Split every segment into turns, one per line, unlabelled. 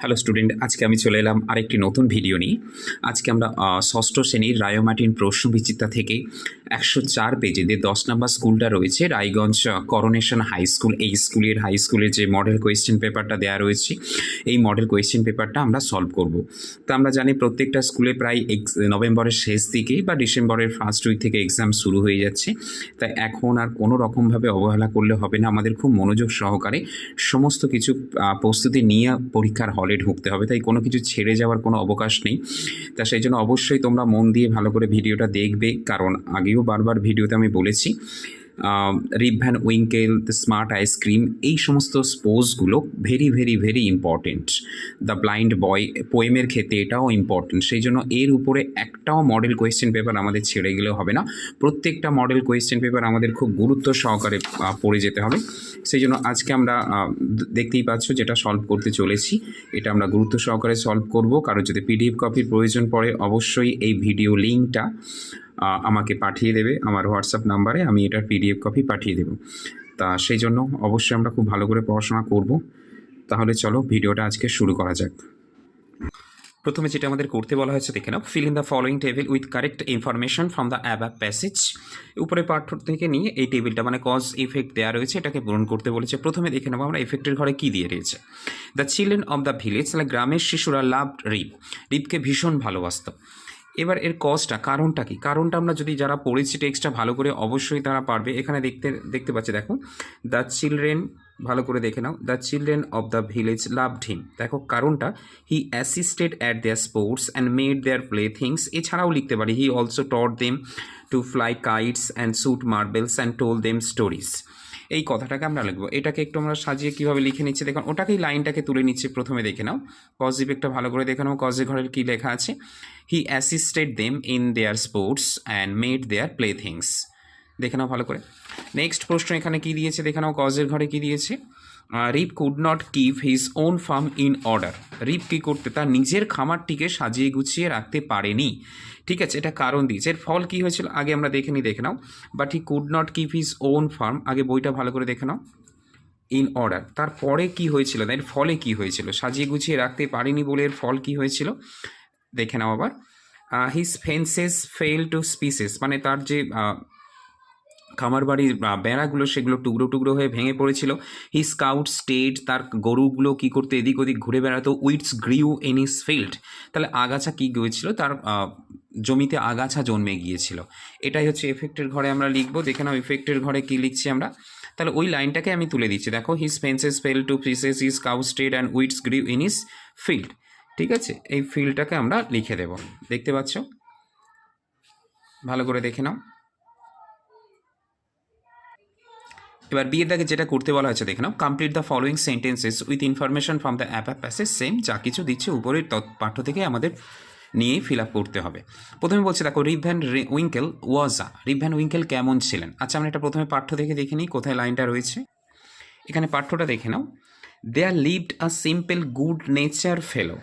Hello student আজকে আমি চলে এলাম আরেকটি নতুন ভিডিও নিয়ে। আজকে আমরা ষষ্ঠ শ্রেণির রায়োমাটিন প্রশ্ন বিচিত্রা থেকে একশো চার পেজে যে দশ নম্বর স্কুলটা রয়েছে, রায়গঞ্জ করোনেশন হাই স্কুল এই স্কুলের হাই স্কুলের যে মডেল কোয়েশ্চেন পেপারটা দেওয়া রয়েছে, এই মডেল কোয়েশ্চেন পেপারটা আমরা সলভ করব। তো আমরা জানি প্রত্যেকটা স্কুলে প্রায় নভেম্বরের শেষ দিকে বা ডিসেম্বরের ফার্স্ট উইক থেকে এক্সাম শুরু হয়ে যাচ্ছে। তাই এখন আর কোনো রকমভাবে অবহেলা করলে হবে না, আমাদের খুব মনোযোগ সহকারে সমস্ত কিছু প্রস্তুতি নিয়ে পরীক্ষার হলে ঢুকতে হবে। তাই কোনো কিছু ছেড়ে যাওয়ার কোনো অবকাশ নেই। তা সেই জন্য অবশ্যই তোমরা মন দিয়ে ভালো করে ভিডিওটা দেখবে, কারণ আগেও বারবার ভিডিওতে আমি বলেছি Rip Van Winkle the smart ice cream এই সমস্ত স্পোজগুলো very very very important the blind boy পোয়েমের ক্ষেত্রে এটাও ইম্পর্টেন্ট সেই জন্য এর উপরে একটাও মডেল কোয়েশ্চেন পেপার আমাদের ছেড়ে গেলেও হবে না। প্রত্যেকটা মডেল কোয়েশ্চেন পেপার আমাদের খুব গুরুত্ব সহকারে পড়ে যেতে হবে। সেই জন্য আজকে আমরা দেখতেই পাচ্ছ যেটা সলভ করতে চলেছি। এটা আমরা গুরুত্ব সহকারে সলভ করব। কারও যদি পিডিএফ কপির প্রয়োজন পড়ে, অবশ্যই এই ভিডিও লিঙ্কটা আমাকে পাঠিয়ে দেবে আমার হোয়াটসঅ্যাপ নাম্বারে, আমি এটার পিডিএফ কপি পাঠিয়ে দেব। তা সেই জন্য অবশ্যই আমরা খুব ভালো করে পড়াশোনা করব। তাহলে চলো ভিডিওটা আজকে শুরু করা যাক। প্রথমে যেটা আমাদের করতে বলা হয়েছে, দেখে নাও। Fill in the following table with correct information from the above passage উপরে পাঠ্য থেকে নিয়ে এই টেবিলটা মানে কজ ইফেক্ট দেওয়া রয়েছে, এটাকে পূরণ করতে বলেছে। প্রথমে দেখে নেব আমরা ইফেক্টের ঘরে কী দিয়ে রয়েছে। The children of the village মানে গ্রামের শিশুরা লাভ রিপ রিপকে ভীষণ ভালোবাসত। এবার এর কজটা কারণটা কি? কারণটা আমরা যদি যারা পড়েছি টেক্সটটা ভালো করে অবশ্যই তারা পারবে। এখানে দেখতে দেখতে পাচ্ছি, দেখো দ্য চিলড্রেন ভালো করে দেখে নাও the children of the village loved him দেখো, কারণটা he assisted at their sports and made their play things এছাড়াও লিখতে পারি he also taught them to fly kites and shoot marbles and told them stories এই কথাটাকে আমরা লিখব। এটাকে একটু আমরা সাজিয়ে কীভাবে লিখে নিচ্ছি, দেখুন, ওটাকেই লাইনটাকে তুলে নিচ্ছি প্রথমে দেখে নাও। পজিটিভ একটা ভালো করে দেখে নাও কজে ঘরের কী লেখা আছে। He assisted them in their sports and made their play things দেখে নাও ভালো করে। নেক্সট প্রশ্ন এখানে কি দিয়েছে, দেখে নাও কজের ঘরে কি দিয়েছে। Rip could not keep his own farm in order Rip কী করতে, তার নিজের খামারটিকে সাজিয়ে গুছিয়ে রাখতে পারেনি। ঠিক আছে, এটা কারণ দিয়েছে। এর ফল কী হয়েছিল? আগে আমরা দেখে নিই, দেখে নাও। But he could not keep his own farm আগে বইটা ভালো করে দেখে নাও। ইন অর্ডার তারপরে কি হয়েছিল? এর ফলে কি হয়েছিল? সাজিয়ে গুছিয়ে রাখতে পারিনি বলে এর ফল কি হয়েছিল? দেখে নাও আবার। His fences fell to pieces মানে তার যে খামার বাড়ির বেড়াগুলো সেগুলো টুকরো টুকরো হয়ে ভেঙে পড়েছিল। হি স্কাউট স্টেট তার গরুগুলো কি করতে এদিক ওদিক ঘুরে বেড়াতো, weeds grew in his field. তাহলে আগাছা কি গিয়েছিল? তার জমিতে আগাছা জন্মে গিয়েছিল। এটাই হচ্ছে এফেক্টের ঘরে আমরা লিখব। দেখে নাও এফেক্টের ঘরে কী লিখছি আমরা। তাহলে ওই লাইনটাকে আমি তুলে দিচ্ছি। দেখো his fences fell to pieces his cow strayed and weeds grew in his field. ঠিক আছে? এই ফিল্ডটাকে আমরা লিখে দেব। দেখতে পাচ্ছ? ভালো করে দেখে নাও। এবার বিয়ের দাগে যেটা করতে বলা হয়েছে, দেখে নাও। Complete the following sentences with information from the above above passage same যা কিছু দিচ্ছে উপরের পাঠ্য থেকে আমাদের নিয়েই ফিল আপ করতে হবে। প্রথমে বলছে, দেখো Rip Van Winkle was a Rip Van Winkle কেমন ছিলেন? আচ্ছা আমরা এটা প্রথমে পাঠ্য থেকে দেখে নিই, কোথায় লাইনটা রয়েছে। এখানে পাঠ্যটা দেখে নাও। There lived a simple good nature fellow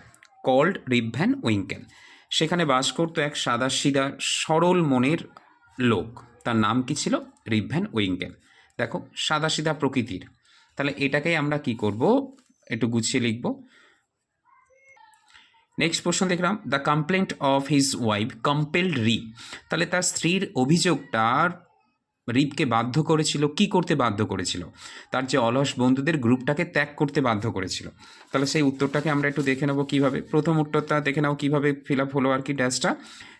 called Rip Van Winkle সেখানে বাস করতো এক সাদা সিধা সরল মনের লোক। তার নাম কি ছিল? রিপ ভ্যান উইঙ্কেল দেখো সাদা সিধা প্রকৃতির। তাহলে এটাকেই আমরা কি করব? একটু গুছিয়ে লিখব। নেক্সট প্রশ্ন দেখলাম the complaint of his wife compelled Rip তাহলে তার স্ত্রীর অভিযোগটার রিপকে বাধ্য করেছিল, কি করতে বাধ্য করেছিল? তার যে অলস বন্ধুদের গ্রুপটাকে ত্যাগ করতে বাধ্য করেছিল। তাহলে সেই উত্তরটাকে আমরা একটু দেখে নেব কীভাবে। প্রথম উত্তরটা দেখে নাও কীভাবে ফিল আপ হলো আর কি ড্যাশটা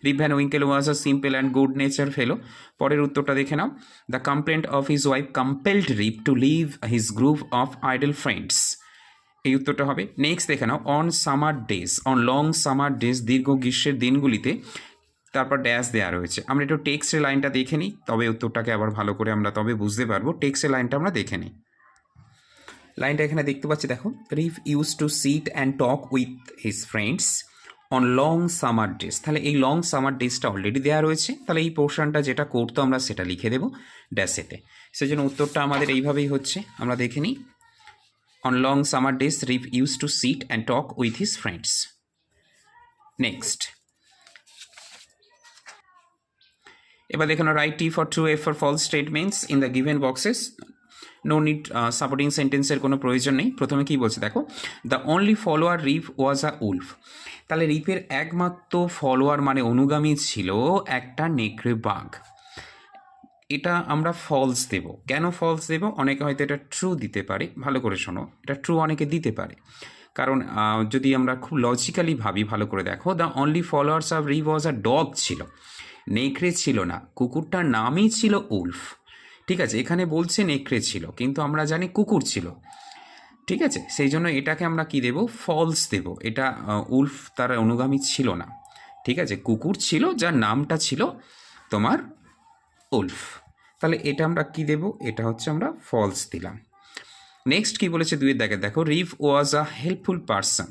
Rip Van Winkle was a simple and good nature fellow পরের উত্তরটা দেখে নাও। The complaint of his wife compelled Rip to leave his group of idle friends এই উত্তরটা হবে। নেক্সট দেখে নাও। On summer days on long summer days দীর্ঘ গ্রীষ্মের দিনগুলিতে তারপর ড্যাশ দেওয়া রয়েছে। আমরা একটু টেক্সটের লাইনটা দেখে নিই, তবে উত্তরটাকে আবার ভালো করে আমরা তবে বুঝতে পারব। টেক্সটের লাইনটা আমরা দেখে নিই। লাইনটা এখানে দেখতে পাচ্ছি, দেখো Rip used to sit and talk with his friends on long summer days তাহলে এই লং সামার ডেজটা অলরেডি দেওয়া রয়েছে। তাহলে এই পোর্শনটা যেটা করতো আমরা সেটা লিখে দেবো ড্যাশেতে সেজন্য উত্তরটা আমাদের এইভাবেই হচ্ছে। আমরা দেখে নিই। On long summer days Rip used to sit and talk with his friends next এবার দেখুন write T for true F for false statements in the given boxes no need supporting সেন্টেন্সের কোনো প্রয়োজন নেই। প্রথমে কি বলছে, দেখো the only follower Rip was a wolf তাহলে রিফের একমাত্র ফলোয়ার মানে অনুগামী ছিল একটা নেকড়ে বাঘ। এটা আমরা ফলস দেব। কেন ফলস দেব? অনেকে হয়তো এটা ট্রু দিতে পারে। ভালো করে শোনো, এটা ট্রু অনেকে দিতে পারে। কারণ যদি আমরা খুব লজিক্যালি ভাবি, ভালো করে দেখো দ্য অনলি ফলোয়ার্স অফ রি ওয়াজ আ ডগ ছিল। নেকড়ে ছিল না, কুকুরটার নামই ছিল উলফ। ঠিক আছে, এখানে বলছে নেকড়ে ছিল, কিন্তু আমরা জানি কুকুর ছিল। ঠিক আছে, সেই জন্য এটাকে আমরা কি দেব? ফলস দেব। এটা উলফ তার অনুগামী ছিল না। ঠিক আছে, কুকুর ছিল, যার নামটা ছিল তোমার উলফ। তাহলে এটা আমরা কি দেব? এটা হচ্ছে আমরা ফলস দিলাম। নেক্সট কি বলেছে দুইয়ের দেখে দেখো Rip was a helpful person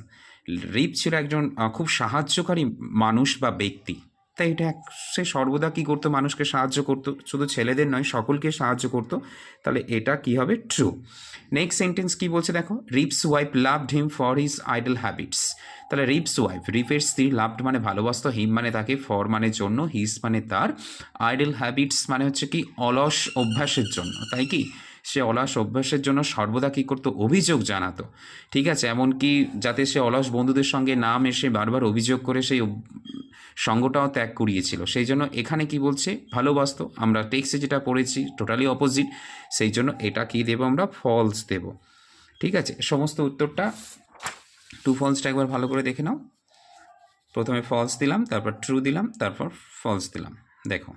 Rip ছিল একজন খুব সাহায্যকারী মানুষ বা ব্যক্তি। তাই এটা এক- সে সর্বদা কী করতো? মানুষকে সাহায্য করতো। শুধু ছেলেদের নয়, সকলকে সাহায্য করতো। তাহলে এটা কি হবে? ট্রু নেক্সট সেন্টেন্স কি বলছে দেখো? Rip's wife loved him for his idle habits তাহলে রিপস ওয়াইফ রিপের স্ত্রী লাভড মানে ভালোবাসতো হিম মানে তাকে ফর মানে জন্য হিজ মানে তার। আইডল হ্যাবিটস মানে হচ্ছে কি, অলস অভ্যাসের জন্য। তাই কি? সে অলস অভ্যাসের জন্য সর্বদা কী করতো? অভিযোগ জানাতো। ঠিক আছে? এমনকি যাতে সে অলস বন্ধুদের সঙ্গে নাম এসে বারবার অভিযোগ করে সেই সঙ্গটাও ত্যাগ করিয়েছিল। সেই জন্য এখানে কি বলছে? ভালোবাসতো আমরা টেক্সে যেটা পড়েছি, টোটালি অপোজিট সেই জন্য এটা কি দেব আমরা? ফলস দেব। ঠিক আছে? সমস্ত উত্তরটা টু ফলসটা একবার ভালো করে দেখে নাও। প্রথমে ফলস দিলাম, তারপর ট্রু দিলাম, তারপর ফলস দিলাম। দেখো।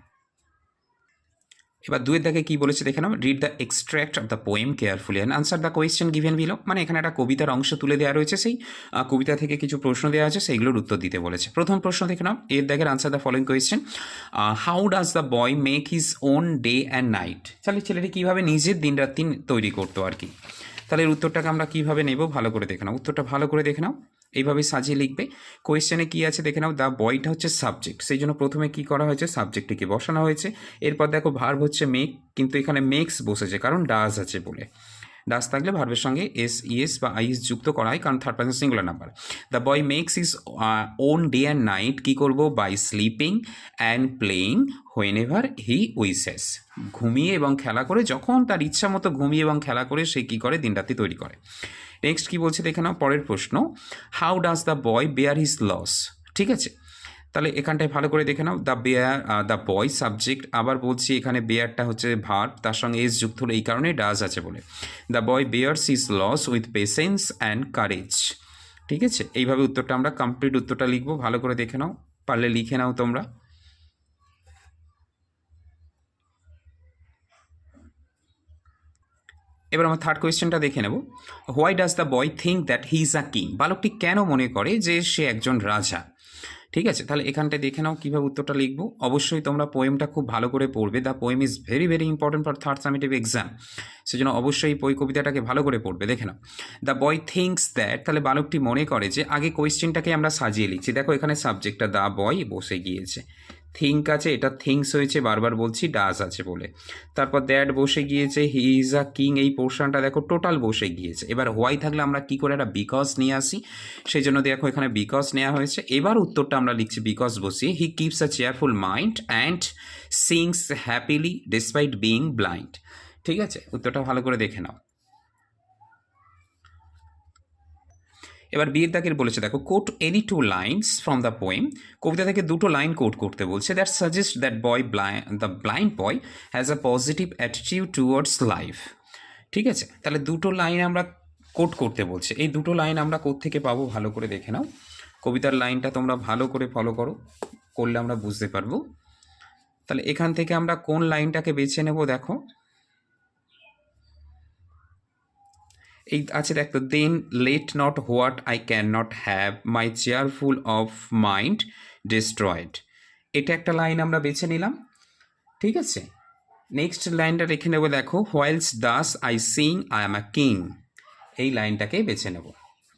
এবার দুয়ের দাগে কি বলেছে দেখে নাও। Read the extract of the poem carefully and answer the question given below মানে এখানে একটা কবিতার অংশ তুলে দেওয়া রয়েছে সেই কবিতা থেকে কিছু প্রশ্ন দেওয়া আছে, সেইগুলোর উত্তর দিতে বলেছে। প্রথম প্রশ্ন দেখে নাও। এর দাগের answer the following question how does the boy make his own day and night তাহলে ছেলেটি কীভাবে নিজের দিন রাত্রি তৈরি করতো আর কি? তাহলে উত্তরটাকে আমরা কীভাবে নেব? ভালো করে দেখে নাও। উত্তরটা ভালো করে দেখে নাও। এইভাবে সাজিয়ে লিখবে। কোয়েশ্চেনে কি আছে দেখে নাও দ্য বয়টা হচ্ছে সাবজেক্ট সেই জন্য প্রথমে কি করা হয়েছে? সাবজেক্টটিকে বসানো হয়েছে। এরপর দেখো ভার্ব হচ্ছে মেক কিন্তু এখানে মেক্স বসেছে, কারণ ডাজ আছে বলে। ডাস থাকলে ভার্বের সঙ্গে এস ইএস বা আইএস যুক্ত করা হয় কারণ third person singular number the boy makes his own day and night কী করব? By sleeping and playing whenever he wishes ঘুমিয়ে এবং খেলা করে, যখন তার ইচ্ছা মতো ঘুমিয়ে এবং খেলা করে, সে কী করে? দিনরাত্রি তৈরি করে। নেক্সট কি বলছে দেখে নাও, পরের প্রশ্ন how does the boy bear his loss ঠিক আছে? তাহলে এখানটায় ভালো করে দেখে নাও the bear the boy subject আবার বলছি এখানে বেয়ারটা হচ্ছে ভার্ব তার সঙ্গে এস যুক্ত হলো এই কারণে ডাজ আছে বলে। The boy bears his loss with patience and courage ঠিক আছে? এইভাবে উত্তরটা আমরা কমপ্লিট উত্তরটা লিখব, ভালো করে দেখে নাও, পারলে লিখে নাও তোমরা। এবার আমার থার্ড কোয়েশ্চেনটা দেখে নেব। Why does the boy think that he is a king বালকটি কেন মনে করে যে সে একজন রাজা? ঠিক আছে, তাহলে এখানটায় দেখে নাও কীভাবে উত্তরটা লিখব। অবশ্যই তোমরা পোয়েমটা খুব ভালো করে পড়বে। The poem is very very important for third summative exam সেজন্য অবশ্যই ওই কবিতাটাকে ভালো করে পড়বে। দেখে নাও। দ্য বয় থিঙ্কস দ্যাট তাহলে বালকটি মনে করে যে আগে কোয়েশ্চেনটাকে আমরা সাজিয়ে লিখছি। দেখো এখানে সাবজেক্টটা দ্য বয় বসে গিয়েছে। থিঙ্ক আছে, এটা থিঙ্কস হয়েছে, বারবার বলছি ডাজ আছে বলে। তারপর দ্যাট বসে গিয়েছে হি ইজ আ কিং এই পোর্শনটা দেখো টোটাল বসে গিয়েছে। এবার হোয়াই থাকলে আমরা কি করে একটা বিকজ নিয়ে আসি? সেই জন্য দেখো এখানে বিকজ নেওয়া হয়েছে। এবার উত্তরটা আমরা লিখছি বিকজ বসিয়ে he keeps a cheerful mind and sings happily despite being blind ঠিক আছে? উত্তরটা ভালো করে দেখে নাও। এবার বিয়ের দাগের বলেছে, দেখো quote any two lines from the poem কবিতা থেকে দুটো লাইন কোট করতে বলছে that suggest that boy blind the blind boy has a positive attitude towards life ঠিক আছে? তাহলে দুটো লাইন আমরা কোট করতে বলছে। এই দুটো লাইন আমরা থেকে পাবো ভালো করে দেখে নাও। কবিতার লাইনটা তোমরা ভালো করে ফলো করো, করলে আমরা বুঝতে পারব। তাহলে এখান থেকে আমরা কোন লাইনটাকে বেছে নেব দেখো। এই আছে দেখো then let not what I can not have my cheerful of mind destroyed এটা একটা লাইন আমরা বেছে নিলাম, ঠিক আছে? নেক্সট লাইনটা রেখে নেব দেখো whilst thus I sing I am a king এই লাইনটাকে বেছে নেব।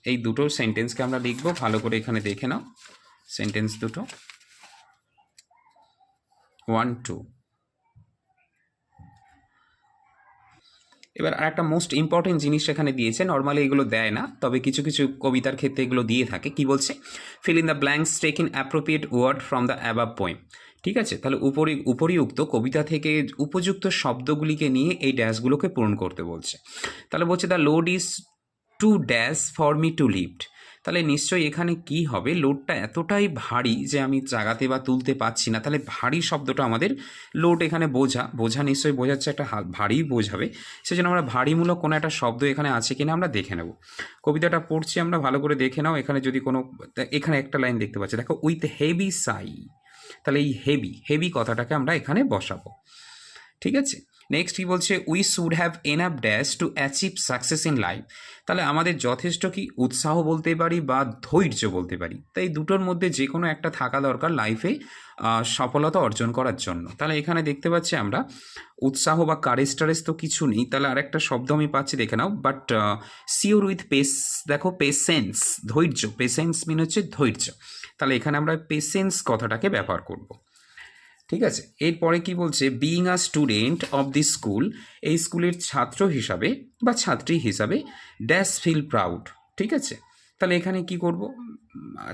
এই দুটো সেন্টেন্সকে আমরা লিখব, ভালো করে এখানে দেখে নাও। সেন্টেন্স দুটো। ওয়ান টু এবার আর একটা মোস্ট ইম্পর্টেন্ট জিনিস এখানে দিয়েছে নর্মালি এগুলো দেয় না, তবে কিছু কিছু কবিতার ক্ষেত্রে এগুলো দিয়ে থাকে, কি বলছে? Fill in the blanks take in appropriate word from the above poem ঠিক আছে? তাহলে উপরি, উপরিউক্ত কবিতা থেকে উপযুক্ত শব্দগুলিকে নিয়ে এই ড্যাশগুলোকে পূরণ করতে বলছে। তাহলে বলছে the load is too dash for me to lift তাহলে নিশ্চয়ই এখানে কি হবে? লোডটা এতটাই ভারী যে আমি জাগাতে বা তুলতে পারছি না। তাহলে ভারী শব্দটা আমাদের লোড এখানে বোঝা। বোঝা নিশ্চয়ই বোঝাচ্ছে একটা ভারী বোঝাবে। সেজন্য আমরা ভারীমূলক কোনো একটা শব্দ এখানে আছে কিনা আমরা দেখে নেব। কবিতাটা পড়ছি আমরা, ভালো করে দেখে নাও। এখানে যদি কোনো এখানে একটা লাইন দেখতে পাচ্ছি। দেখো উইথ হেভি সাই তাহলে এই হেভি হেভি কথাটাকে আমরা এখানে বসাবো। ঠিক আছে? নেক্সট কি বলছে we should have enough dash to achieve success in life তাহলে আমাদের যথেষ্ট কি? উৎসাহ বলতে পারি বা ধৈর্য বলতে পারি। তাই দুটোর মধ্যে যে কোনো একটা থাকা দরকার লাইফে সফলতা অর্জন করার জন্য। তাহলে এখানে দেখতে পাচ্ছি আমরা, উৎসাহ বা কারেজ টারেজ তো কিছু নেই। তাহলে আরেকটা শব্দ আমি পাচ্ছি, দেখে নাও। বাট সিওর উইথ পেস দেখো পেশেন্স ধৈর্য। পেশেন্স মিন হচ্ছে ধৈর্য। তাহলে এখানে আমরা পেশেন্স কথাটাকে ব্যবহার করব। ঠিক আছে? এরপরে কি বলছে? Being a student of the school এই স্কুলের ছাত্র হিসাবে বা ছাত্রী হিসাবে ড্যাশ ফিল প্রাউড ঠিক আছে? তাহলে এখানে কি করব?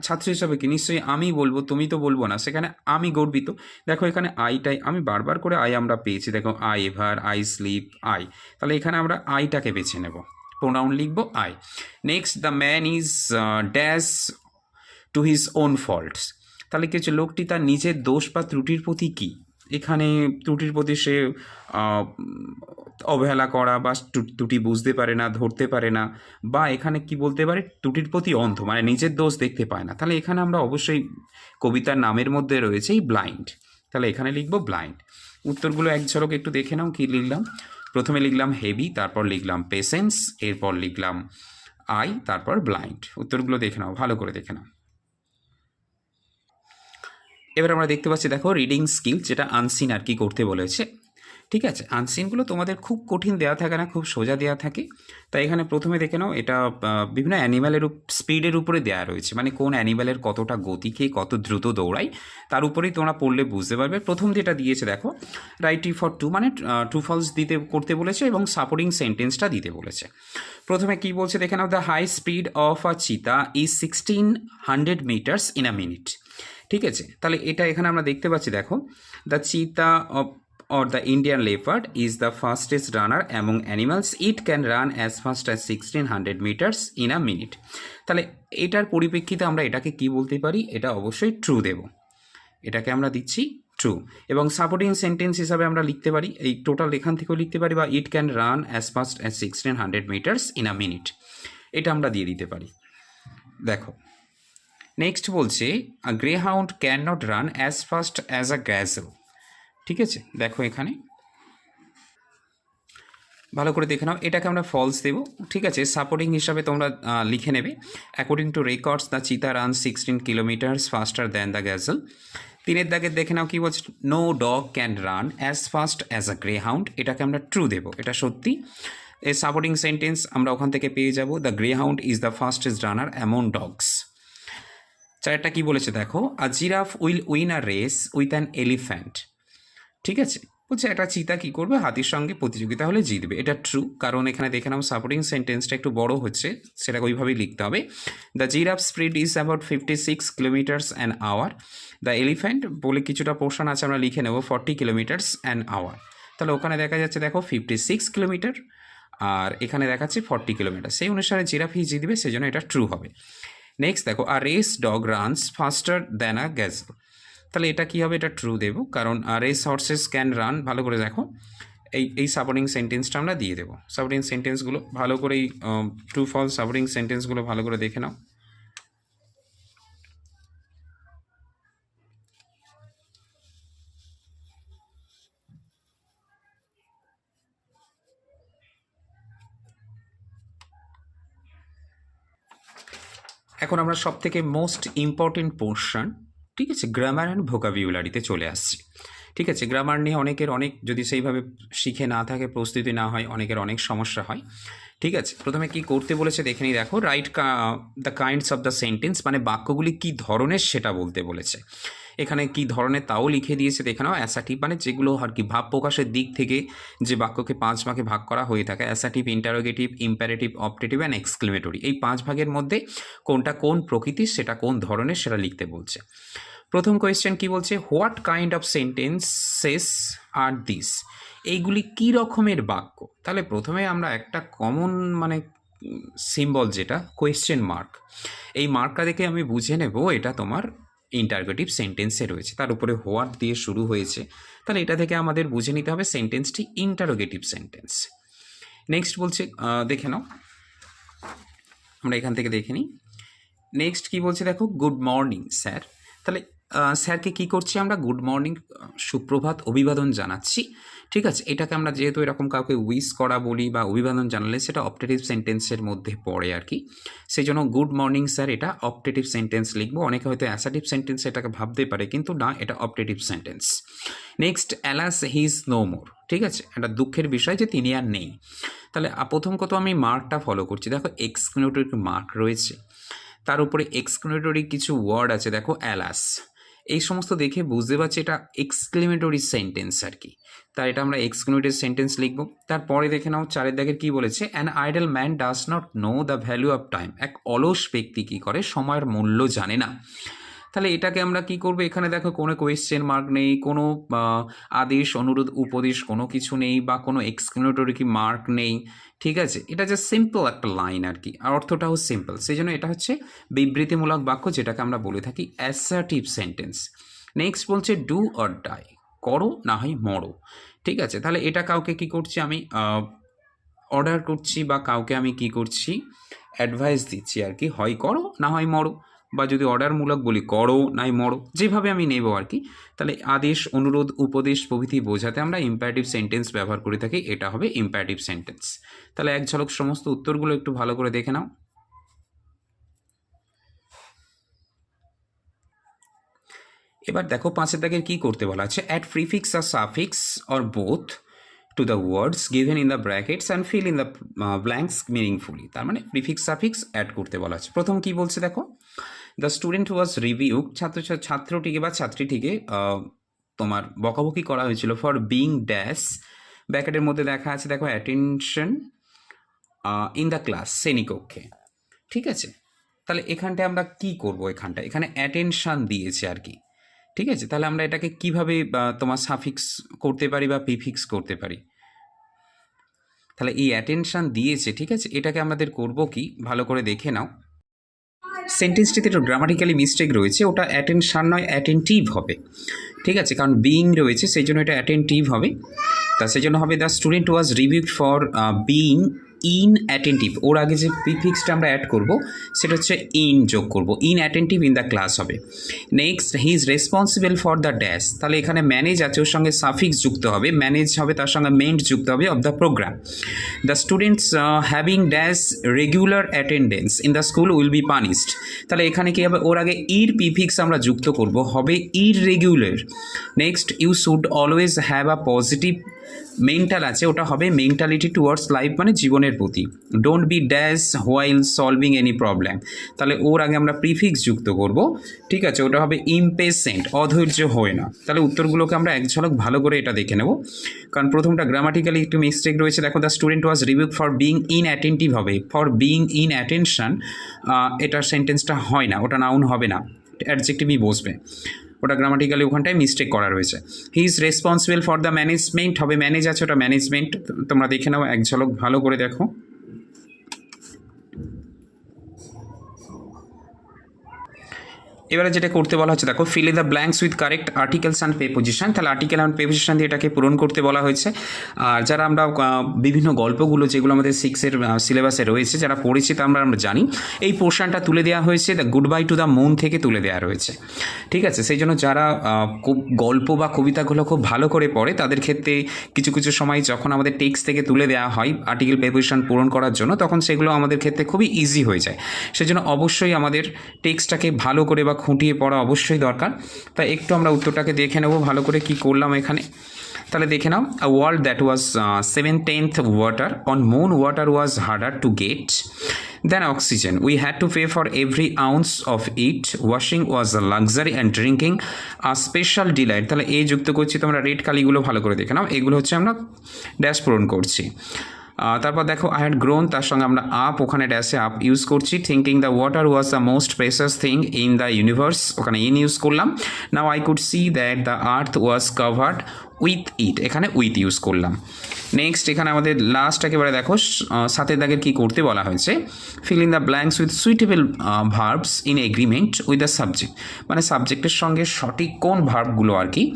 ছাত্র হিসাবে কি? নিশ্চয়ই আমি বলব, তুমি তো বলব না, সেখানে আমি গর্বিত। দেখো এখানে আইটাই আমি বারবার করে আই আমরা পেয়েছি। দেখো I ever I sleep I তাহলে এখানে আমরা আইটাকে বেছে নেব। প্রোনাউন লিখব I next the man is dash to his own faults তাহলে কি হচ্ছে, লোকটি তার নিজের দোষ বা ত্রুটির প্রতি কী? এখানে ত্রুটির প্রতি সে অবহেলা করা বা ত্রু- ত্রুটি বুঝতে পারে না, ধরতে পারে না, বা এখানে কি বলতে পারে, ত্রুটির প্রতি অন্ধ মানে নিজের দোষ দেখতে পায় না। তাহলে এখানে আমরা অবশ্যই কবিতার নামের মধ্যে রয়েছে এই ব্লাইন্ড তাহলে এখানে লিখব ব্লাইন্ড উত্তরগুলো এক ঝলক একটু দেখে নাও, কী লিখলাম? প্রথমে লিখলাম হেভি তারপর লিখলাম পেশেন্স এরপর লিখলাম আই তারপর ব্লাইন্ড উত্তরগুলো দেখে নাও, ভালো করে দেখে নাও। এবার আমরা দেখতে পাচ্ছি, দেখো রিডিং স্কিল যেটা আনসিন আর কি করতে বলেছে। ঠিক আছে? আনসিনগুলো তোমাদের খুব কঠিন দেওয়া থাকে না, খুব সোজা দেওয়া থাকে। তাই এখানে প্রথমে দেখে নাও, এটা বিভিন্ন অ্যানিম্যালের স্পিডের উপরে দেওয়া রয়েছে। মানে কোন অ্যানিম্যালের কতটা গতিকে কত দ্রুত দৌড়ায়, তার উপরেই তোমরা পড়লে বুঝতে পারবে। প্রথম যেটা দিয়েছে, দেখো রাইট ফর টু মানে টু ফলস দিতে, করতে বলেছে এবং সাপোর্টিং সেন্টেন্সটা দিতে বলেছে। প্রথমে কি বলছে, দেখে নাও the high speed of a cheetah is sixteen hundred metres in a minute ঠিক আছে? তাহলে এটা এখানে আমরা দেখতে পাচ্ছি, দেখো the cheetah of or the Indian leopard is the fastest runner among animals. It can run as fast as 1600 meters in a minute. তাহলে এটার পরিপ্রেক্ষিতে আমরা এটাকে কি বলতে পারি? এটা অবশ্যই ট্রু দেব। এটাকে আমরা দিচ্ছি ট্রু এবং সাপোর্টিং সেন্টেন্স হিসাবে আমরা লিখতে পারি, এই টোটাল এখান থেকেও লিখতে পারি বা it can run as fast as sixteen hundred metres in a minute এটা আমরা দিয়ে দিতে পারি। দেখো নেক্সট বলছে greyhound can not run as fast as a gazelle ঠিক আছে? দেখো এখানে। ভালো করে দেখে নাও। এটাকে আমরা ফলস দেবো। ঠিক আছে? সাপোর্টিং হিসাবে তোমরা লিখে নেবে। According to records the cheetah ran sixteen kilometres faster than the gazelle তিনের দাগের দেখে নাও কি বলছে? No dog can run as fast as a greyhound এটাকে আমরা ট্রু দেবো। এটা সত্যি। এর সাপোর্টিং সেন্টেন্স আমরা ওখান থেকে পেয়ে যাব। The greyhound is the fastest runner among dogs চারটা কি বলেছে দেখো? A giraffe will win a race with an elephant ঠিক আছে? বলছে, একটা চিতা কি করবে? হাতির সঙ্গে প্রতিযোগিতা হলে জিতবে। এটা ট্রু কারণ এখানে দেখে নাও সাপোর্টিং সেন্টেন্সটা একটু বড় হচ্ছে সেটা ওইভাবেই লিখতে হবে। The giraffe speed is about fifty six kilometres an hour the elephant বলে কিছুটা পোর্শন আছে, আমরা লিখে নেব ফর্টি কিলোমিটার্স অ্যান আওয়ার তাহলে ওখানে দেখা যাচ্ছে, দেখো ফিফটি সিক্স কিলোমিটার আর এখানে দেখাচ্ছে ফর্টি কিলোমিটার সেই অনুসারে জিরাফই জিতবে সেই জন্য এটা ট্রু হবে। নেক্সট দেখো আর race dog runs faster than a gazelle তাহলে এটা কী হবে? এটা ট্রু দেবো। কারণ রেস হর্সেস ক্যান রান ভালো করে দেখো। এই এই সাপোর্টিং সেন্টেন্সটা আমরা দিয়ে দেবো। সাপোর্টিং সেন্টেন্সগুলো ভালো করেই ট্রু ফল সাপোর্টিং সেন্টেন্সগুলো ভালো করে দেখে নাও। এখন আমরা সব থেকে মোস্ট ইম্পর্টেন্ট পোর্শন ঠিক আছে গ্রামার অ্যান্ড ভোকাবিউলারিতে চলে আসছি। ঠিক আছে গ্রামার নিয়ে অনেকের অনেক যদি সেইভাবে শিখে না থাকে, প্রস্তুতি না হয়, অনেকের অনেক সমস্যা হয়। ঠিক আছে, প্রথমে কি করতে বলেছে দেখে নিই, দেখো right the kinds of the sentence মানে বাক্যগুলি কি ধরনের সেটা বলতে বলেছে। এখানে কি ধরনের তাও লিখে দিয়েছে দেখে নাও। অ্যাসাটিভ মানে যেগুলো আর কি ভাব প্রকাশের দিক থেকে যে বাক্যকে পাঁচ ভাগে ভাগ করা হয়ে থাকে। Assertive interrogative imperative optative and exclamatory এই পাঁচ ভাগের মধ্যে কোনটা কোন প্রকৃতির সেটা কোন ধরনের, সেটা লিখতে বলছে। প্রথম কোয়েশ্চেন কি বলছে? What kind of sentences are this এইগুলি কী রকমের বাক্য? তাহলে প্রথমে আমরা একটা কমন মানে সিম্বল যেটা কোয়েশ্চেন মার্ক এই মার্কটা দেখে আমি বুঝে নেব, এটা তোমার ইন্টারগেটিভ সেন্টেন্সে রয়েছে। তার উপরে হোয়াট দিয়ে শুরু হয়েছে। তাহলে এটা থেকে আমাদের বুঝে নিতে হবে সেন্টেন্সটি ইন্টারোগেটিভ সেন্টেন্স নেক্সট বলছে দেখে নাও। আমরা এখান থেকে দেখে নিই। নেক্সট কী বলছে দেখো? গুড মর্নিং স্যার তাহলে স্যারকে কি করছি আমরা? গুড মর্নিং, সুপ্রভাত অভিবাদন জানাচ্ছি। ঠিক আছে? এটাকে আমরা যেহেতু এরকম কাউকে উইস করা বলি বা অভিবাদন জানালে সেটা অপটেটিভ সেন্টেন্সের মধ্যে পড়ে আর কি। সেই জন্য গুড মর্নিং স্যার, এটা অপটেটিভ সেন্টেন্স লিখব। অনেকে হয়তো অ্যাসাটিভ সেন্টেন্স এটাকে ভাবতে পারে, কিন্তু না, এটা optative sentence. Next, alas he's no more. ঠিক আছে? একটা দুঃখের বিষয় যে তিনি আর নেই। তাহলে প্রথম কত আমি মার্কটা ফলো করছি। দেখো এক্সক্লুনেটরি মার্ক রয়েছে। তার উপরে এক্সক্লেমেটরি কিছু ওয়ার্ড আছে। দেখো, অ্যালাস। এই সমস্ত দেখে বুঝতে পারছি এটা এক্সক্লেমেটরি সেন্টেন্স আর কি। তার এটা আমরা এক্সক্লেমেটরি সেন্টেন্স লিখব। তারপরে দেখে নাও চারের দাগের কি বলেছে an idle man does not know the value of time এক অলস ব্যক্তি কি করে? সময়ের মূল্য জানে না। তাহলে এটাকে আমরা কি করব? এখানে দেখো কোনো কোয়েশ্চেন মার্ক নেই, কোনো আদেশ, অনুরোধ, উপদেশ কোনো কিছু নেই বা কোনো এক্সক্লেমেটরি কি মার্ক নেই, ঠিক আছে? এটা যে সিম্পল একটা লাইন আর কি, আর অর্থটাও সিম্পল সেই জন্য এটা হচ্ছে বিবৃতিমূলক বাক্য যেটাকে আমরা বলে থাকি অ্যাসার্টিভ সেন্টেন্স নেক্সট বলছে ডু অর ডাই করো না হয় মরো, ঠিক আছে? তাহলে এটা কাউকে কি করছি আমি অর্ডার করছি বা কাউকে আমি কি করছি? অ্যাডভাইস দিচ্ছি আর কি, হয় করো না হয় মরো। বা যদি অর্ডারমূলক বলি করো নাই মরো, যেভাবে আমি নেব আর কি, তাহলে আদেশ, অনুরোধ, উপদেশ প্রভৃতি বোঝাতে আমরা ইম্পারেটিভ সেন্টেন্স ব্যবহার করে থাকি, এটা হবে ইম্পারেটিভ সেন্টেন্স তাহলে এক ঝলক সমস্ত উত্তরগুলো একটু ভালো করে দেখে নাও। এবার দেখো পাঁচের দাগের কি করতে বলা আছে? Add prefix or suffix or both to the words given in the brackets and fill in the blanks meaningfully তার মানে প্রিফিক্স সাফিক্স অ্যাড করতে বলা আছে। প্রথম কি বলছে দেখো? দ্য স্টুডেন্ট ওয়াজ রিভিউ ছাত্র ছাত্রটিকে বা ছাত্রীটিকে তোমার বকাবকি করা হয়েছিল ফর বিং ড্যাশ ব্র্যাকেটের মধ্যে দেখা আছে, দেখো অ্যাটেনশন ইন দ্য ক্লাস শ্রেণীকক্ষে। ঠিক আছে? তাহলে এখানটায় আমরা কি করব এখানটা এখানে অ্যাটেনশান দিয়েছে আর কি। ঠিক আছে? তাহলে আমরা এটাকে কীভাবে তোমার সাফিক্স করতে পারি বা প্রিফিক্স করতে পারি? তাহলে এই অ্যাটেনশান দিয়েছে, ঠিক আছে? এটাকে আমাদের করব কি? ভালো করে দেখে নাও। সেন্টেন্সটিতে একটু গ্রামাটিক্যালি মিস্টেক রয়েছে, ওটা অ্যাটেনশান নয় অ্যাটেন্টিভ হবে। ঠিক আছে, কারণ বিইং রয়েছে, সেই জন্য এটা অ্যাটেন্টিভ হবে। তা সেই জন্য হবে the student was reviewed for being in attentive ওর আগে যে প্রিফিক্সটা আমরা অ্যাড করব, সেটা হচ্ছে ইন যোগ করব। In attentive in the class হবে। Next he is responsible for the dash তাহলে এখানে ম্যানেজ আছে, ওর সঙ্গে সাফিক্স যুক্ত হবে। ম্যানেজ হবে, তার সঙ্গে মেন্ট যুক্ত হবে of the programme the students having dash regular attendance in the school will be punished তাহলে এখানে কি হবে? ওর আগে ইর প্রিফিক্স আমরা যুক্ত করব, হবে ir regular next you should always have a positive mental আছে, ওটা হবে মেন্টালিটি টুয়ার্ডস লাইফ মানে জীবনের প্রতি। Don't be dash while solving any problem তাহলে ওর আগে আমরা প্রিফিক্স যুক্ত করব। ঠিক আছে, ওটা হবে ইমপেসেন্ট অধৈর্য হয় না। তাহলে উত্তরগুলোকে আমরা এক ঝলক ভালো করে এটা দেখে নেব। কারণ প্রথমটা গ্রামাটিক্যালি একটু মিস্টেক রয়েছে। দেখো the student was review for being in attentive হবে ফর বিং ইন অ্যাটেনশন এটার সেন্টেন্সটা হয় না, ওটা নাউন হবে না। অ্যাডজেক্টিভই বসবে। ওটা গ্রামাটিক্যালি ওখানটায় মিস্টেক করা রয়েছে। He is responsible for the management হবে ম্যানেজ আছে ওটা ম্যানেজমেন্ট তোমরা দেখে নাও, এক ঝলক ভালো করে দেখো। এবারে যেটা করতে বলা হচ্ছে, দেখো fill the blanks with correct articles and preposition তাহলে আর্টিকেল অ্যান্ড পেপোজিশন দিয়ে এটাকে পূরণ করতে বলা হয়েছে। আর যারা আমরা বিভিন্ন গল্পগুলো যেগুলো আমাদের সিক্সের সিলেবাসে রয়েছে, যারা পড়েছি তা আমরা আমরা জানি। এই পোর্শনটা তুলে দেওয়া হয়েছে the goodbye to the moon থেকে তুলে দেওয়া রয়েছে। ঠিক আছে? সেই জন্য যারা খুব গল্প বা কবিতাগুলো খুব ভালো করে পড়ে, তাদের ক্ষেত্রে কিছু কিছু সময় যখন আমাদের টেক্সট থেকে তুলে দেওয়া হয় আর্টিকেল পেপোজিশন পূরণ করার জন্য, তখন সেগুলো আমাদের ক্ষেত্রে খুবই ইজি হয়ে যায়। সেজন্য অবশ্যই আমাদের টেক্সটটাকে ভালো করে বা খুঁটিয়ে পড়া অবশ্যই দরকার। তাই একটু আমরা উত্তরটাকে দেখে নেব ভালো করে কি করলাম এখানে। তাহলে দেখে নাও a world that was seven tenths water on moon water was harder to get than oxygen we had to pay for every ounce of it washing was a luxury and drinking a special delight তাহলে এই যুক্ত করছি, তোমরা red কালিগুলো ভালো করে দেখে নাও। এগুলো হচ্ছে আমরা ড্যাশ পূরণ করছি। তারপর দেখো আই হ্যাড গ্রোন তার সঙ্গে আমরা আপ ওখানে ড্যাশে আপ ইউজ করছি thinking the water was the most precious thing in the universe ওখানে ইন ইউজ করলাম। Now I could see that the earth was covered with it এখানে উইথ ইউজ করলাম। নেক্সট এখানে আমাদের লাস্ট একেবারে দেখো স- আহ, সাতের দাগের কী করতে বলা হয়েছে? Fill in the blanks with suitable verbs in agreement with the subject মানে সাবজেক্টের সঙ্গে সঠিক কোন ভার্বগুলো আর কি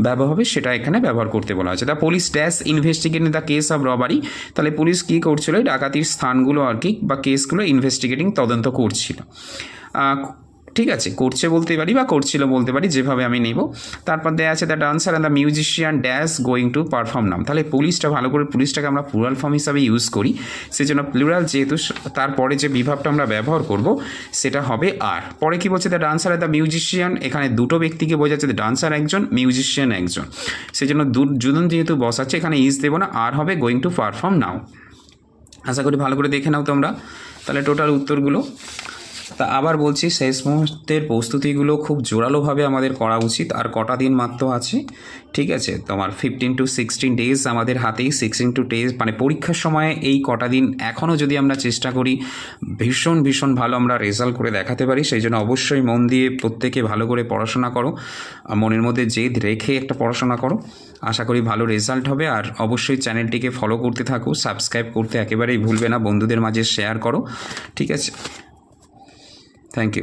ব্যবহার হবে সেটা এখানে ব্যবহার করতে বলা হয়েছে। The police dash investigating the case of robbery তাহলে পুলিশ কী করছিল? ডাকাতির স্থানগুলো আর কি বা কেসগুলো ইনভেস্টিগেটিং তদন্ত করছিল। ঠিক আছে, করছে বলতে পারি বা করছিল বলতে পারি, যেভাবে আমি নেব। তারপর দেওয়া আছে the dancer and the musician dash going to perform নাম তাহলে পুলিশটা ভালো করে, পুলিশটাকে আমরা প্লুরাল ফর্ম হিসাবে ইউজ করি। সেজন্য প্লুরাল যেহেতু তারপরে যে বিভাগটা আমরা ব্যবহার করব, সেটা হবে আর পরে কি বলছে the dancer and the musician এখানে দুটো ব্যক্তিকে বোঝাচ্ছে ডান্সার একজন মিউজিশিয়ান একজন। সেজন্য দুজন যেহেতু বসাচ্ছে এখানে ইজ দেবো না আর হবে গোয়িং টু পারফর্ম নাও আশা করি ভালো করে দেখে নাও তোমরা। তাহলে টোটাল উত্তরগুলো। তা আবার বলছি, শেষ মুহূর্তের প্রস্তুতিগুলো খুব জোরালোভাবে আমাদের করা উচিত। আর কটা দিন মাত্র আছে, ঠিক আছে? তোমার ফিফটিন টু সিক্সটিন ডেজ আমাদের হাতেই সিক্সটিন টু ডেজ মানে পরীক্ষার সময় এই কটা দিন এখনও যদি আমরা চেষ্টা করি, ভীষণ ভীষণ ভালো আমরা রেজাল্ট করে দেখাতে পারি। সেই জন্য অবশ্যই মন দিয়ে প্রত্যেকে ভালো করে পড়াশোনা করো। মনের মধ্যে জেদ রেখে একটা পড়াশোনা করো। আশা করি ভালো রেজাল্ট হবে। আর অবশ্যই চ্যানেলটিকে ফলো করতে থাকো। সাবস্ক্রাইব করতে একেবারেই ভুলবে না। বন্ধুদের মাঝে শেয়ার করো, ঠিক আছে? Thank you